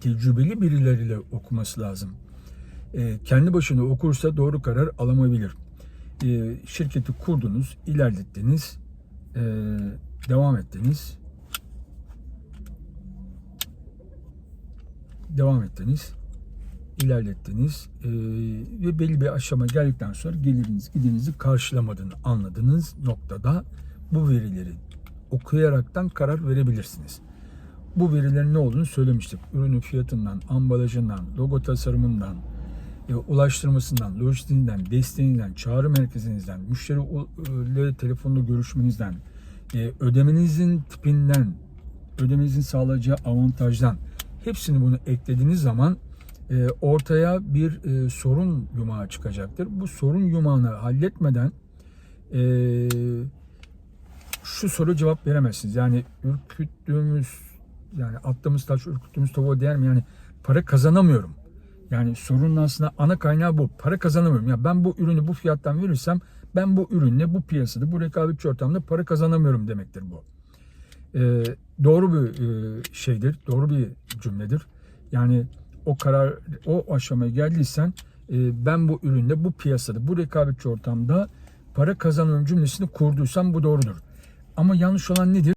tecrübeli birileriyle okuması lazım. E, kendi başına okursa doğru karar alamayabilir. E, şirketi kurdunuz, ilerlettiniz, e, devam ettiniz. Devam ettiniz, ilerlettiniz e, ve belli bir aşama geldikten sonra geliriniz gidinizi karşılamadığını anladığınız noktada bu verileri okuyaraktan karar verebilirsiniz. Bu verilerin ne olduğunu söylemiştik. Ürünün fiyatından, ambalajından, logo tasarımından, e, ulaştırmasından, lojistiğinden, desteğinden, çağrı merkezinizden, müşteriyle telefonla görüşmenizden, e, ödemenizin tipinden, ödemenizin sağlayacağı avantajdan hepsini bunu eklediğiniz zaman e, ortaya bir sorun yumağı çıkacaktır. Bu sorun yumağını halletmeden şu soru cevap veremezsiniz. Yani ürküttüğümüz yani attığımız taş ürküttüğümüz tavuğa değer mi? Yani para kazanamıyorum. Yani sorunun aslında ana kaynağı bu. Para kazanamıyorum. Ya ben bu ürünü bu fiyattan verirsem ben bu ürünle bu piyasada bu rekabetçi ortamda para kazanamıyorum demektir bu. Ee, doğru bir e, şeydir. Doğru bir cümledir. Yani o karar o aşamaya geldiysen e, ben bu üründe bu piyasada bu rekabetçi ortamda para kazanıyorum cümlesini kurduysam bu doğrudur. Ama yanlış olan nedir?